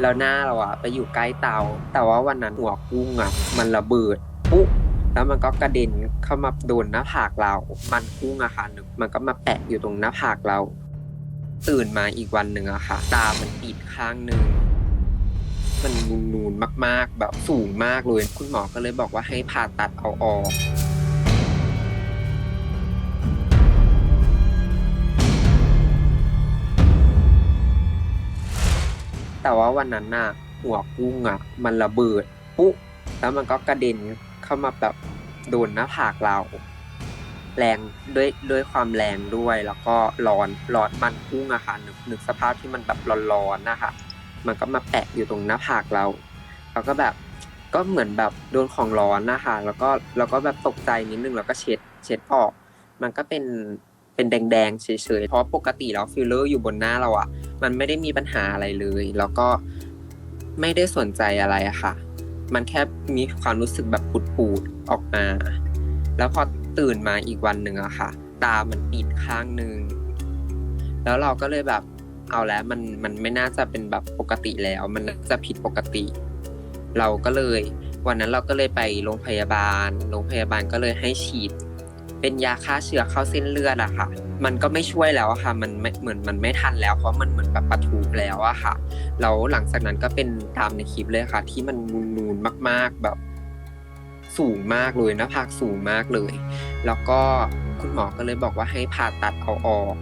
แล้วหน้าเราอะไปอยู่ใกล้เตา แต่ว่าวันนั้นหัวกุ้งอะมันระเบิดปุ๊บแล้วมันก็กระเด็นเข้ามาโดนหน้าผากเรา มันกุ้งอะค่ะมันก็มาแปะอยู่ตรงหน้าผากเรา ตื่นมาอีกวันหนึ่งอะค่ะ ตามันปิดข้างหนึ่งมันนูนๆมากๆ แบบสูงมากเลย คุณหมอก็เลยบอกว่าให้ผ่าตัดเอาออก แต่ว่าวันนั้นน่ะหัวกุ้งอะ มันระเบิดปุ๊บแล้วมันก็กระเด็นเข้ามาแบบโดนหน้าผากเรา แรงด้วยด้วยความแรงด้วย แล้วก็ร้อนร้อนมันกุ้งอะค่ะนึกนึกสภาพที่มันแบบร้อนๆนะคะมันก็มาแปะอยู่ตรงหน้าผากเราแล้วก็แบบก็เหมือนแบบโดนของร้อนนะคะแล้วก็แล้วก็แบบตกใจนิดนึงแล้วก็เช็ดเช็ดออก มันก็เป็นเป็นแดงๆเฉยๆเพราะปกติแล้วฟิลเลอร์อยู่บนหน้าเราอะ มันไม่ได้มีปัญหาอะไรเลย แล้วก็ไม่ได้สนใจอะไรอะค่ะ มันแค่มีความรู้สึกแบบปูดๆออกมา แล้วพอตื่นมาอีกวันหนึ่งอะค่ะ ตามันปิดข้างหนึ่งแล้วเราก็เลยแบบเอาแล้วมันมันไม่น่าจะเป็นแบบปกติแล้ว มันน่าจะผิดปกติ เราก็เลย วันนั้นเราก็เลยไปโรงพยาบาลโรงพยาบาลก็เลยให้ฉีด เป็นยาฆ่าเชื้อเข้าเส้นเลือดอะค่ะ มันก็ไม่ช่วยแล้วอะค่ะ มันเหมือนมันไม่ทันแล้วเพราะมันเหมือนแบบปะทุแล้วอะค่ะ แล้วหลังจากนั้นก็เป็นตามในคลิปเลยค่ะ ที่มันนูนๆมาก ๆแบบสูงมากเลยหน้าผากสูงมากเลย แล้วก็คุณหมอก็เลยบอกว่าให้ผ่าตัดเอาออก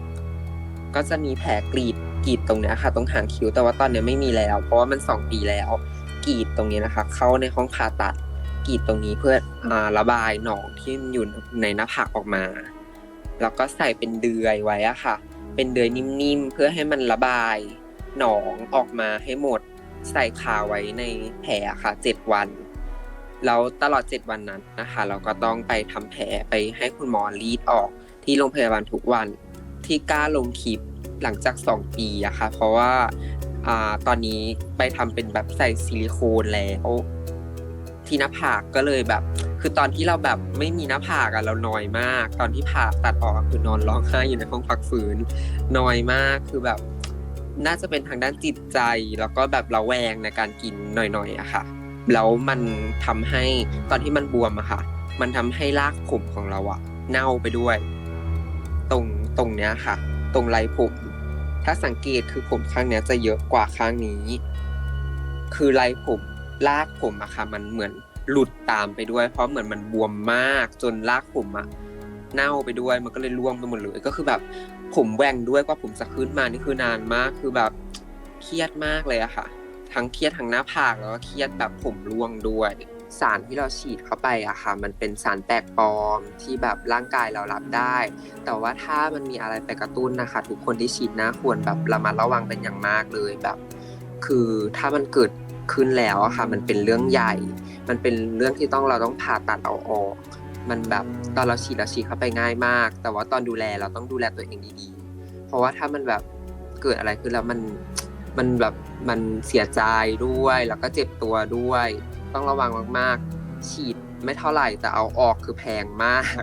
ก็จะมีแผลกรีดกรีดตรงเนี้ยค่ะตรงหางคิ้วแต่ว่าตอนนี้ไม่มีแล้ว เพราะว่ามันสองปีแล้วกรีดตรงนี้นะคะ เข้าในห้องผ่าตัด กรีดตรงนี้เพื่ออาระบายหนองที่อยู่ในหน้าผากออกมา แล้วก็ใส่เป็นเดือยไว้อะค่ะ เป็นเดือยนิ่มๆเพื่อให้มันระบายหนองออกมาให้หมด ใส่คาไว้ในแผลค่ะเจ็ดวันแล้วตลอดเจ็ดวันนั้นนะคะ เราก็ต้องไปทำแผลไปให้คุณหมอรีดออกที่โรงพยาบาลทุกวันที่กล้าลงคลิปหลังจาก 2 ปีอะค่ะ เพราะว่าอ่าตอนนี้ไปทำเป็นแบบใส่ซิลิโคนแล้ว ที่หน้าผากก็เลยแบบ คือตอนที่เราแบบไม่มีหน้าผากอะเรานอยมาก ตอนที่ผ่าตัดออกคือนอนร้องไห้อยู่ในห้องพักฟื้นนอยมากคือแบบ น่าจะเป็นทางด้านจิตใจ แล้วก็แบบระแวงในการกินหน่อยๆอะค่ะแล้วมันทำให้ตอนที่มันบวมอะค่ะ มันทำให้รากผมของเราอะเน่าไปด้วย ตรงตรงเนี้ยค่ะ ตรงไรผมถ้าสังเกตคือผมข้างเนี้ยจะเยอะกว่าข้างนี้ คือไรผม รากผมอะค่ะ มันเหมือนหลุดตามไปด้วย เพราะเหมือนมันบวมมากจนรากผมอะเน่าไปด้วยมันก็เลยร่วงไปหมดเลยก็คือแบบผมแหว่งด้วยกว่าผมจะขึ้นมานี่คือนานมากคือแบบเครียดมากเลยอะค่ะ ทั้งเครียดทั้งหน้าผากแล้วก็เครียดแบบผมร่วงด้วย สารที่เราฉีดเข้าไปอะค่ะ มันเป็นสารแปลกปลอมที่แบบร่างกายเรารับได้ แต่ว่าถ้ามันมีอะไรไปกระตุ้นนะคะ ทุกคนที่ฉีดนะควรแบบระมัดระวังเป็นอย่างมากเลยแบบ คือถ้ามันเกิด ขึ้นแล้วอะค่ะ มันเป็นเรื่องใหญ่ มันเป็นเรื่องที่ต้องเราต้องผ่าตัดเอาออก มันแบบตอนเราฉีดเราฉีดเข้าไปง่ายมาก แต่ว่าตอนดูแลเราต้องดูแลตัวเองดีๆ เพราะว่าถ้ามันแบบเกิดอะไรขึ้นแล้วมันมันแบบมันเสียใจด้วยแล้วก็เจ็บตัวด้วย ต้องระวังมากๆ ฉีดไม่เท่าไหร่แต่เอาออกคือแพงมาก